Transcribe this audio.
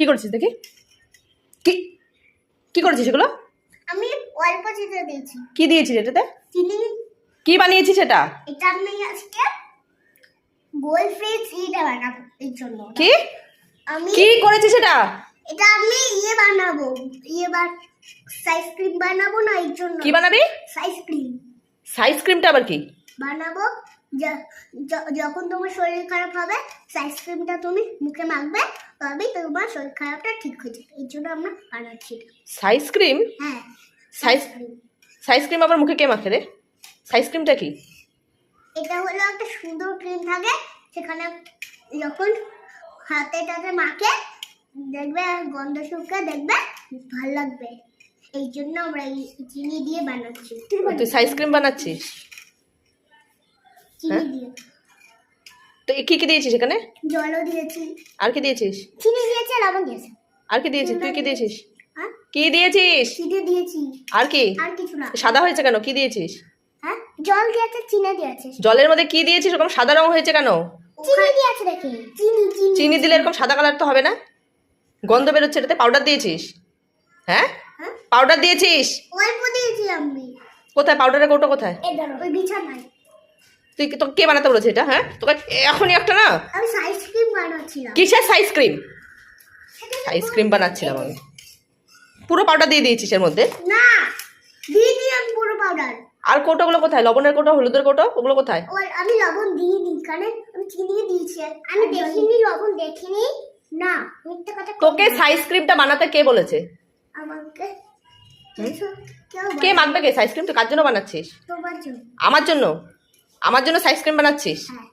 কি করেছিস দেখি? কি? কি করেছিস এগুলো? আমি অল্প চিত্র দিয়েছি। কি দিয়েছিস এটাতে? চিনি। কি বানিয়েছিস এটা? এটা আমি আজকে গোল ফ্রিজ এটা বানাবো এর জন্য। কি? আমি কি করেছিস এটা? এটা আমি ইয়ে বানাবো। ইয়ে বার সাইজ ক্রিম বানাবো না এর জন্য। কি বানাবি? Size cream. সাইজ ক্রিমটা আবার কি? বানাবো। যখন তোমার শরীর খারাপ হবে সাইজ ক্রিমটা তুমি মুখে মাখবে তবেই তোমার শরীর খারাপটা ঠিক হয়ে যাবে। এই জন্য আমরা বানাচ্ছি। সাইজ হ্যাঁ সাইজ ক্রিম ক্রিম আবার মুখে কে মাখে রে? সাইজ ক্রিমটা কি? এটা হলো একটা সুন্দর ক্রিম থাকে সেখানে যখন হাতে টাতে মাখে দেখবে গন্ধ শুকে দেখবে ভালো লাগবে। এই জন্য আমরা চিনি দিয়ে বানাচ্ছি। তুই সাইজ ক্রিম বানাচ্ছিস? হ্যাঁ? তো কি কি দিয়েছিস এখানে? জলও দিয়েছি। আর কি দিয়েছিস? চিনি দিয়েছি লবণ দিয়েছি। আর কি দিয়েছিস? তুই কি দিয়েছিস? হ্যাঁ? কি দিয়েছিস? চিনি দিয়েছি? আর কি? আর কিছু না। সাদা হয়েছে কেন? কি দিয়েছিস? হ্যাঁ? জল দিয়েছে চিনি দিয়েছে। জলের মধ্যে কি দিয়েছিস? ওরকম সাদা রং হয়েছে কেন? চিনি দিয়েছে দেখি চিনি চিনি। চিনি দিলে এরকম সাদা কালার তো হবে না? গন্ধ বেরোচ্ছে এটাতে পাউডার দিয়েছিস? হ্যাঁ? হ্যাঁ? পাউডার দিয়েছিস? অল্প দিয়েছি আমি। কোথায়? পাউডারের কৌটো কোথায়? ওই বিছানায়। তুই তোকে কে বানাতে বলেছে এটা হ্যাঁ? তোকে এখনই একটা না? আমি সাইজ বানাচ্ছিলাম। কিসের আইসক্রিম সাইজ বানাচ্ছিলাম আমি। পুরো পাউডার দিয়ে দিয়েছিস এর মধ্যে? না দিয়ে দিই আমি পুরো পাউডার আর কৌটোগুলো কোথায়? লবণের কৌটো হলুদের কৌটো ওগুলো কোথায়? আমি লবণ দিইনি কারণ আমি চিনি দিয়েছি। আমি দেখিনি লবণ দেখিনি। না মিথ্যে কথা তোকে সাইজ ক্রিমটা বানাতে কে বলেছে? আমাকে কে মাখবে কে? সাইজ ক্রিম তুই কার জন্য বানাচ্ছিস? তোমার জন্য। আমার জন্য? আমার জন্য সাইজ ক্রিম বানাচ্ছিস? হ্যাঁ।